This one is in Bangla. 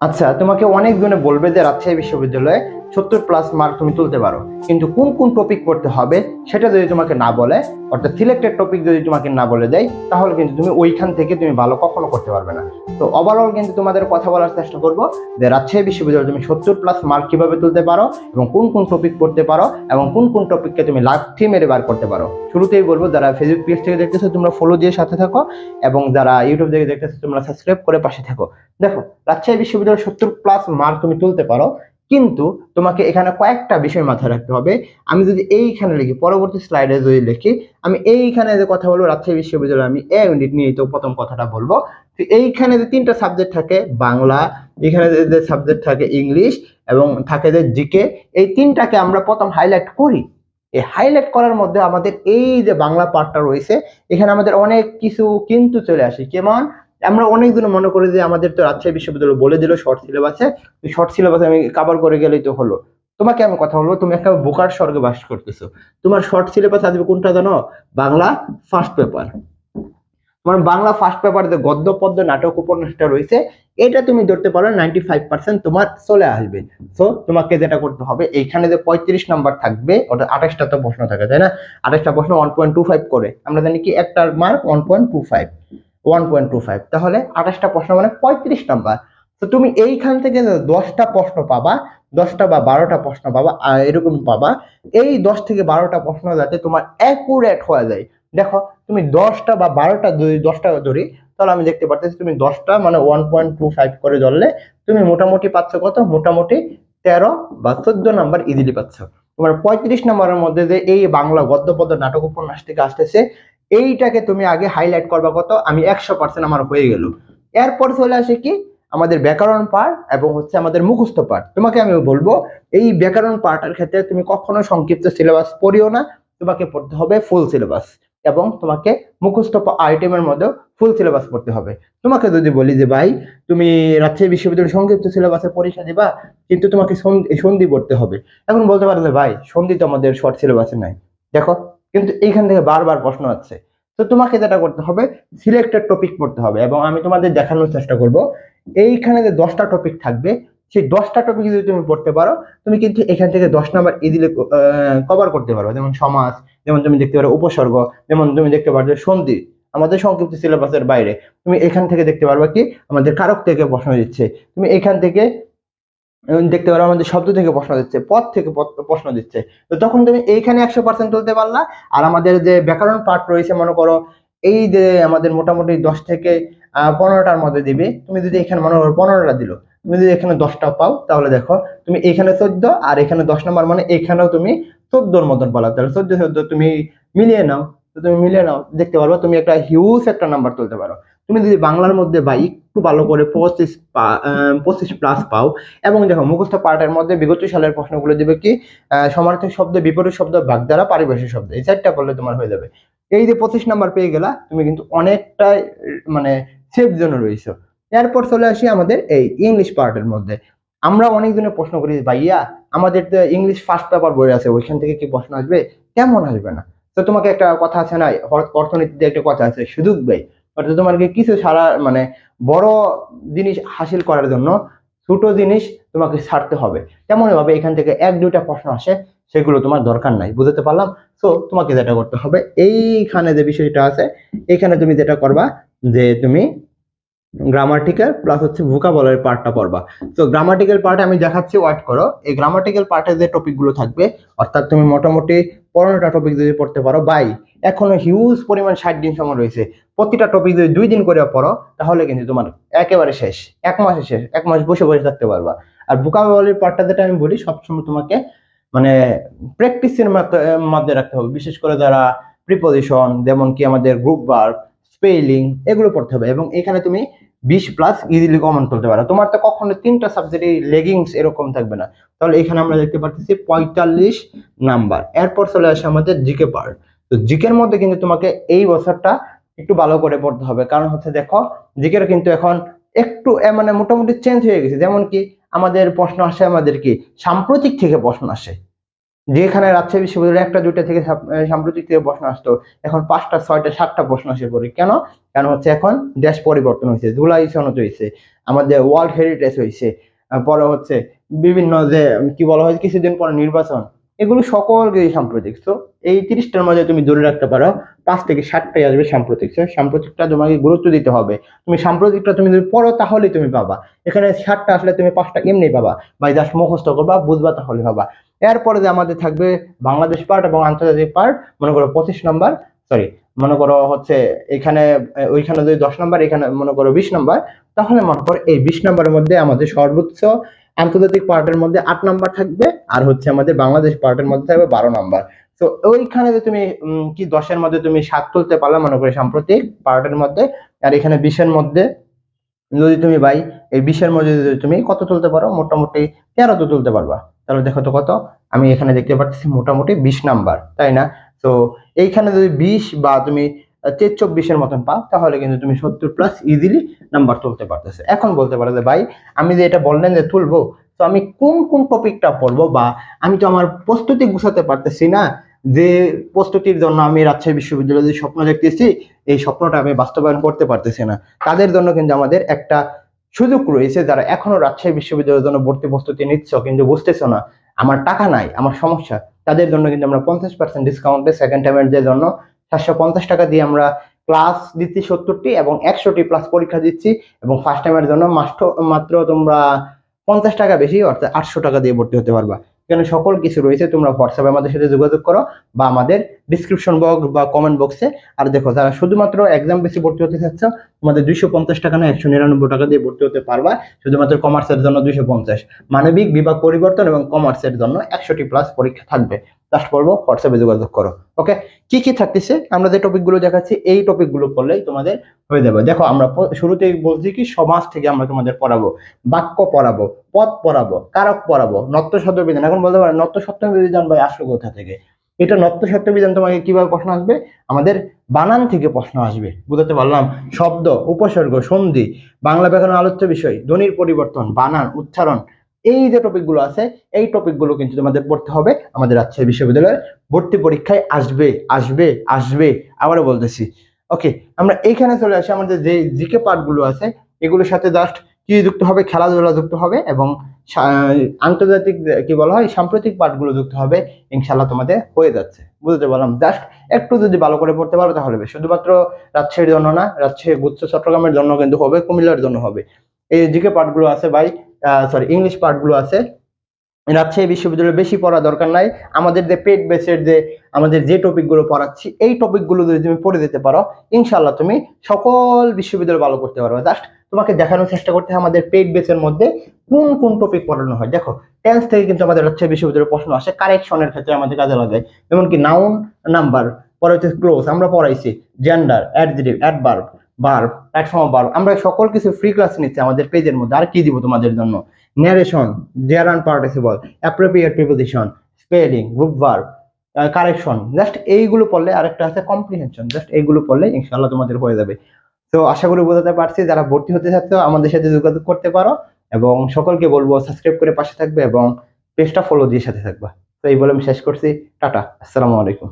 আচ্ছা তোমাকে অনেক গুণে বলবে যে রাজশাহী বিশ্ববিদ্যালয়ে সত্তর প্লাস মার্ক তুমি তুলতে পারো। কিন্তু কোন কোন টপিক পড়তে হবে, সেটা যদি তোমাকে না বলে, অর্থাৎ সিলেক্টেড টপিক যদি তোমাকে না বলে দেয়, তাহলে কিন্তু তুমি ওইখান থেকে তুমি ভালো কখনো করতে পারবে না। তো ওভারঅল কিন্তু তোমাদের কথা বলার চেষ্টা করব যে, রাজশাহী বিশ্ববিদ্যালয়ে তুমি সত্তর প্লাস মার্ক কীভাবে তুলতে পারো এবং কোন কোন টপিক পড়তে পারো এবং কোন কোন টপিককে তুমি লাঠি মেরে বার করতে পারো। শুরুতেই বলব, যারা ফেসবুক পেজ থেকে দেখতেছো, তোমরা ফলো দিয়ে সাথে থাকো এবং যারা ইউটিউব থেকে দেখতেছো, তোমরা সাবস্ক্রাইব করে পাশে থাকো। দেখো, রাজশাহী বিশ্ববিদ্যালয়ে সত্তর প্লাস মার্ক তুমি তুলতে পারো কিন্তু তোমাকে এখানে কয়েকটা বিষয় মাথায় রাখতে হবে। আমি যদি এইখানে লিখি, পরবর্তী স্লাইডে যদি লিখি, আমি এইখানে যে কথা বলব, রাজশাহী বিশ্ববিদ্যালয়ে আমি এ ইউনিট নিয়ে তো প্রথম কথাটা বলব। তো এইখানে যে তিনটা সাবজেক্ট থাকে, বাংলা, এখানে যে- সাবজেক্ট থাকে ইংলিশ এবং থাকে যে জিকে এই তিনটাকে আমরা প্রথম হাইলাইট করি। এই হাইলাইট করার মধ্যে আমাদের এই যে বাংলা পার্টটা রয়েছে, এখানে আমাদের অনেক কিছু কিন্তু চলে আসে। কেমন? আমরা অনেকদিন মনে করি যে আমাদের তো রাজশাহী বিশ্ববিদ্যালয় বলে দিল শর্ট সিলেবাসে শর্ট সিলেবাসে আমি কাভার করে গেলেই তো হলো। তোমাকে আমি কথা বলব, তুমি একটা বোকার স্বর্গে বাস করতেছো। তোমার শর্ট সিলেবাস আসবে কোনটা জানো? বাংলা ফার্স্ট পেপার তোমার বাংলা ফার্স্ট পেপার যে গদ্য পদ্য নাটক উপন্যাসটা রয়েছে, এটা তুমি ধরতে পারো নাইনটি ফাইভ পার্সেন্ট তোমার চলে আসবে। সো তোমাকে যেটা করতে হবে, এইখানে যে পঁয়ত্রিশ নাম্বার থাকবে, ওটা আঠাশটা তো প্রশ্ন থাকে, তাই না? আঠাশটা প্রশ্ন ওয়ান পয়েন্ট টু ফাইভ করে। আমরা জানি কি, একটার mark one point two five one point two five তাহলে আঠাশটা প্রশ্ন মানে পঁয়ত্রিশ নাম্বার। তো তুমি এইখান থেকে দশটা প্রশ্ন পাবা, দশটা বা বারোটা প্রশ্ন পাবা এরকম পাবা, এই দশ থেকে বারোটা প্রশ্ন যাতে তোমার অ্যাকুরেট হয়ে যায়। দেখো, তুমি দশটা বা বারোটা দশটা ধরি, তাহলে আমি দেখতে পারতেছি তুমি দশটা মানে ওয়ান পয়েন্ট টু ফাইভ করে ধরলে, তুমি মোটামুটি পাচ্ছ কত? মোটামুটি তেরো বা চোদ্দ নাম্বার ইজিলি পাচ্ছ। তোমার পঁয়ত্রিশ নাম্বারের মধ্যে যে এই বাংলা গদ্য পদ্য নাটক উপন্যাস থেকে আসতেছে এইটাকে তুমি আগে হাইলাইট করবা কত? আমি একশো পার্সেন্ট আমার হয়ে গেল। এরপর চলে আসে কি? আমাদের ব্যাকরণ পার্ট এবং হচ্ছে আমাদের মুখস্থ পার্ট তোমাকে আমি বলব, এই ব্যাকরণ পার্টের ক্ষেত্রে তুমি কখনো সংক্ষিপ্ত সিলেবাস পড়িও না। তোমাকে পড়তে হবে ফুল সিলেবাস এবং তোমাকে মুখস্থ আইটেমের মধ্যেও ফুল সিলেবাস পড়তে হবে। তোমাকে যদি বলি যে, ভাই, তুমি রাজশাহী বিশ্ববিদ্যালয়ের সংক্ষিপ্ত সিলেবাসে পরীক্ষা দিবা, কিন্তু তোমাকে সন্ধি পড়তে হবে। এখন বলতে পারো যে, ভাই, সন্ধি তো আমাদের শর্ট সিলেবাসে নাই। দেখো কিন্তু এইখান থেকে বারবার প্রশ্ন আছে তো তোমাকে যেটা করতে হবে সিলেক্টেড টপিক পড়তে হবে এবং আমি তোমাদের দেখানোর চেষ্টা করব। এইখানে যে দশটা টপিক থাকবে, সেই দশটা টপিক যদি তুমি পড়তে পারো, তুমি কিন্তু এখান থেকে দশ নাম্বার ইজিলি কভার করতে পারো যেমন সমাজ, যেমন তুমি দেখতে পারো উপসর্গ, যেমন তুমি দেখতে পারো যে সন্ধি, আমাদের সংক্ষিপ্ত সিলেবাসের বাইরে। তুমি এখান থেকে দেখতে পারবে কি, আমাদের কারক থেকে প্রশ্ন দিচ্ছে। তুমি এখান থেকে দেখতে পারো আমাদের শব্দ থেকে প্রশ্ন দিচ্ছে পদ থেকে প্রশ্ন দিচ্ছে। তো তখন তুমি এইখানে একশো পার্সেন্ট তুলতে পারলা। আর আমাদের যে ব্যাকরণ পার্ট রয়েছে, মনে করো এই যে আমাদের মোটামুটি দশ থেকে পনেরোটার মধ্যে দিবে। তুমি যদি এখানে মনে করো পনেরোটা দিলো, তুমি যদি এখানে দশটা পাও, তাহলে দেখো তুমি এখানে চোদ্দ, আর এখানে দশ নম্বর মানে এখানেও তুমি চোদ্দোর মতন পালা। তাহলে চোদ্দ চোদ্দ তুমি মিলিয়ে নাও। তুমি মিলিয়ে নাও, দেখতে পারবে তুমি একটা হিউজ একটা নাম্বার তুলতে পারো। তুমি যদি বাংলার মধ্যে বা একটু ভালো করে পঁচিশ পঁচিশ প্লাস পাও, এবং দেখো মুখস্থ পার্টের মধ্যে বিগত সালের প্রশ্নগুলো দিবে কি সমার্থক শব্দ, বিপরীত শব্দ, বাগধারা, পারিভাষিক শব্দ, এই চারটা করলে তোমার হয়ে যাবে। এই যে পঁচিশ নাম্বার পেয়ে গেলা, তুমি কিন্তু অনেকটাই মানে সেফ জোনে রয়েছো। এরপর চলে আসি আমাদের এই ইংলিশ পার্টের মধ্যে। আমরা অনেক দিনের প্রশ্ন করি, ভাইয়া, আমাদের তো ইংলিশ ফার্স্ট পেপার বই আছে, ওইখান থেকে কি প্রশ্ন আসবে? কেমন আসবে না? তো তোমাকে একটা কথা আছে না অর- অর্থনীতিতে একটা কথা আছে সুযোগ ব্যয় অর্থাৎ তোমাকে কিছু সারা মানে বড় জিনিস হাসিল করার জন্য ছোট জিনিস তোমাকে ছাড়তে হবে। তেমনই ভাবে এখান থেকে এক, দুইটা প্রশ্ন আসে, সেগুলো তোমার দরকার নাই, বুঝতে পারলাম? সো তোমাকে যেটা করতে হবে, এইখানে যে বিষয়টা আছে এখানে তুমি যেটা করবা যে তুমি গ্রামাটিক্যাল প্লাস হচ্ছে ভোকাবলারি পার্টটা পড়বা। তো গ্রামাটিক্যাল পার্টে আমি দেখাচ্ছি ওয়াইট করো। এই গ্রামাটিক্যাল পার্টে যে টপিকগুলো থাকবে, অর্থাৎ তুমি মোটামুটি পনেরোটা টপিক যদি পড়তে পারো বাই এখনও হিউজ পরিমাণ ষাট দিন সময় রয়েছে। প্রতিটা টপিক যদি দুই দিন করে পড়ো, তাহলে কিন্তু তোমার একেবারে শেষ। এক মাসে শেষ। এক মাস বসে বসে থাকতে পারবা। আর ভোকাবলারির পার্টটা যেটা আমি বলি, সবসময় তোমাকে মানে প্র্যাকটিসের মধ্যে রাখতে হবে। বিশেষ করে যারা প্রিপোজিশন যেমন কি আমাদের গ্রুপ ভার্ব স্পেলিং এগুলো পড়তে হবে। এবং এখানে তুমি বিশ প্লাস ইজিলি কমন তুলতে পারো। তোমার তো কখনো তিনটা সাবজেক্টে লেগিংস এরকম থাকবে না। তাহলে এখানে আমরা দেখতে পাচ্ছি পঁয়তাল্লিশ নাম্বার এরপর চলে আসে আমাদের জিকে পার্ট তো জিকের মধ্যে কিন্তু তোমাকে এই বছরটা একটু ভালো করে পড়তে হবে। কারণ হচ্ছে দেখো জিকের কিন্তু এখন একটু মানে মোটামুটি চেঞ্জ হয়ে গেছে। যেমন কি, আমাদের প্রশ্ন আসে আমাদের কি, সাম্প্রতিক থেকে প্রশ্ন আসে। যেখানে রাজশাহী বিশ্ববিদ্যালয়ে একটা, দুইটা থেকে সাম্প্রতিক থেকে প্রশ্ন আসতো, এখন পাঁচটা, ছয়টা, সাতটা প্রশ্ন আসে পড়ে। কেন? কারণ হচ্ছে এখন দেশ পরিবর্তন হয়েছে জুলাই সনদ হয়েছে আমাদের ওয়ার্ল্ড হেরিটেজ হয়েছে পরে হচ্ছে বিভিন্ন যে, কি বলা হয়, কিছুদিন পরে নির্বাচন, এগুলো সকল সাম্প্রতিক। তো এই তিরিশটার মধ্যে তুমি ধরে রাখতে পারো, পাঁচ থেকে ষাটটাই আসবে সাম্প্রতিক। সাম্প্রতিকটা তোমাকে গুরুত্ব দিতে হবে। তুমি সাম্প্রতিকটা তুমি যদি পড়ো, তাহলেই তুমি পাবা। এখানে ষাটটা আসলে তুমি পাঁচটা এমনি পাবা। বা জাস্ট মুখস্থ করবা, বুঝবা, তাহলে পাবা। এরপরে যে আমাদের থাকবে বাংলাদেশ পার্ট এবং আন্তর্জাতিক পার্ট, মনে করো পঁচিশ নম্বর সরি মনে করো হচ্ছে এখানে ওইখানে যদি দশ নম্বর, এখানে মনে করো বিশ নম্বর, তাহলে মনে করো এই বিশ নাম্বারের মধ্যে আমাদের সর্বোচ্চ আন্তর্জাতিক পার্টের মধ্যে আট নাম্বার থাকবে আর হচ্ছে আমাদের বাংলাদেশ পার্টের মধ্যে থাকবে বারো নাম্বার। তো ওইখানে যে তুমি কি দশের মধ্যে তুমি সাত তুলতে পারলে মনে করি সাম্প্রতিক পার্টের মধ্যে, আর এখানে বিশের মধ্যে যদি তুমি ভাই, এই বিশের মধ্যে যদি তুমি কত তুলতে পারো? মোটামুটি তেরো তো তুলতে পারবা। তাহলে দেখো তো কত? আমি এখানে দেখতে পাচ্ছি মোটামুটি বিশ নাম্বার, তাই না? তো এইখানে যদি বিশ বা তুমি তেইশ চব্বিশের মতন পাও, তাহলে কিন্তু তুমি সত্তর প্লাস ইজিলি নাম্বার তুলতে পারতেছে। এখন বলতে পারো যে ভাই, আমি যে এটা বললেন যে তুলবো, তো আমি কোন কোন টপিকটা পড়ব বা আমি তো আমার প্রস্তুতি গুছাতে পারতেছি না যে প্রস্তুতির জন্য আমি রাজশাহী বিশ্ববিদ্যালয়ে যে স্বপ্ন দেখতেছি, এই স্বপ্নটা আমি বাস্তবায়ন করতে পারতেছি না। তাদের জন্য কিন্তু আমাদের একটা সুযোগ রয়েছে যারা এখনও রাজশাহী বিশ্ববিদ্যালয়ের জন্য ভর্তি প্রস্তুতি নিচ্ছ, কিন্তু বুঝতেছো না, আমার টাকা নাই, আমার সমস্যা। তাদের জন্য কিন্তু আমরা পঞ্চাশ পার্সেন্ট ডিসকাউন্টে সেকেন্ড টাইমের জন্য সাতশো পঞ্চাশ টাকা দিয়ে আমরা ক্লাস দিচ্ছি সত্তরটি এবং একশোটি প্লাস পরীক্ষা দিচ্ছি এবং ফার্স্ট টাইমের জন্য মাত্র মাত্র তোমরা পঞ্চাশ টাকা বেশি, অর্থাৎ আটশো টাকা দিয়ে ভর্তি হতে পারবা। এখানে সকল কিছু রয়েছে, তোমরা হোয়াটসঅ্যাপে আমাদের সাথে যোগাযোগ করো বা আমাদের ডিসক্রিপশন বক্স বা কমেন্ট বক্সে আর দেখো, যারা শুধুমাত্র এক্সাম বেশি ভর্তি হতে চাচ্ছ, তোমাদের দুইশো পঞ্চাশ টাকা না একশো নিরানব্বই টাকা দিয়ে ভর্তি হতে পারবা, শুধুমাত্র কমার্সের জন্য দুইশো পঞ্চাশ। মানবিক বিভাগ পরিবর্তন এবং কমার্সের জন্য একশোটি প্লাস পরীক্ষা থাকবে। লাস্ট পড়ব হোয়াটসঅ্যাপে যোগাযোগ করো ওকে কি কি থাকতেছে? আমরা যে টপিকগুলো দেখাচ্ছি, এই টপিকগুলো পড়লেই তোমাদের হয়ে যাবে। দেখো, আমরা শুরুতেই বলছি কি, সমাজ থেকে আমরা তোমাদের পড়াবো, বাক্য পড়াবো পদ পড়াবো, কারক পড়াবো নত্য বিধান এখন বলতে পারো নত্য সত্য বিধান ভাই আসলো কোথা থেকে? এটা নত্য বিধান তোমাকে কীভাবে প্রশ্ন আসবে? আমাদের বানান থেকে প্রশ্ন আসবে, বুঝতে পারলাম? শব্দ, উপসর্গ, সন্ধি, বাংলা ব্যাকরণ আলোচ্য বিষয়, ধ্বনির পরিবর্তন, বানান, উচ্চারণ এই যে টপিকগুলো আছে, এই টপিকগুলো কিন্তু তোমাদের পড়তে হবে আমাদের রাজশাহী বিশ্ববিদ্যালয়ের ভর্তি পরীক্ষায় আসবে আসবে আসবে, আবারও বলতেছি। ওকে আমরা এইখানে চলে আসি, আমাদের যে জিকে পার্টগুলো আছে, এগুলোর সাথে জাস্ট কি যুক্ত হবে, খেলাধুলা যুক্ত হবে এবং আন্তর্জাতিক কি বলা হয়, সাম্প্রতিক পাঠগুলো যুক্ত হবে ইনশাল্লাহ তোমাদের হয়ে যাচ্ছে। বুঝতে পারলাম? জাস্ট একটু যদি ভালো করে পড়তে পারো তাহলে শুধুমাত্র রাজশাহীর জন্য না, রাজশাহী গুচ্ছ চট্টগ্রামের জন্য কিন্তু হবে, কুমিল্লার জন্য হবে। এই জিকে পাঠগুলো আছে ভাই সরি ইংলিশ পার্টগুলো আছে। রাজশাহী বিশ্ববিদ্যালয়ে বেশি পড়া দরকার নাই। আমাদের যে পেট বেসের যে আমাদের যে টপিকগুলো পড়াচ্ছি, এই টপিকগুলো যদি তুমি পড়ে দিতে পারো ইনশাল্লাহ তুমি সকল বিশ্ববিদ্যালয় ভালো করতে পারবে। জাস্ট তোমাকে দেখানোর চেষ্টা করতে হবে আমাদের পেট বেসের মধ্যে কোন কোন টপিক পড়ানো হয়। দেখো টেন্স থেকে কিন্তু আমাদের রাজশাহী বিশ্ববিদ্যালয়ের প্রশ্ন আসে কারেকশনের ক্ষেত্রে আমাদের কাজে লাগে। যেমন কি নাউন নাম্বার পরে হচ্ছে ক্লোজ আমরা পড়াইছি gender adjective adverb verb platform verb আমরা সকল কিছু ফ্রি ক্লাস নিচ্ছি আমাদের পেজের মধ্যে। আর কি দিব তোমাদের জন্য? Narration there and participle appropriate preposition spelling group verb correction just এইগুলো পড়লে আরেকটা আছে কম্প্রিহেনশন জাস্ট এইগুলো পড়লে ইনশাল্লাহ তোমাদের হয়ে যাবে। তো আশা করি বোঝাতে পারছি। যারা ভর্তি হতে চাচ্ছ, আমাদের সাথে যোগাযোগ করতে পারো এবং সকলকে বলব সাবস্ক্রাইব করে পাশে থাকবে এবং পেজটা ফলো দিয়ে সাথে থাকবা। তো এই বলে আমি শেষ করছি। টাটা। আসসালামু আলাইকুম।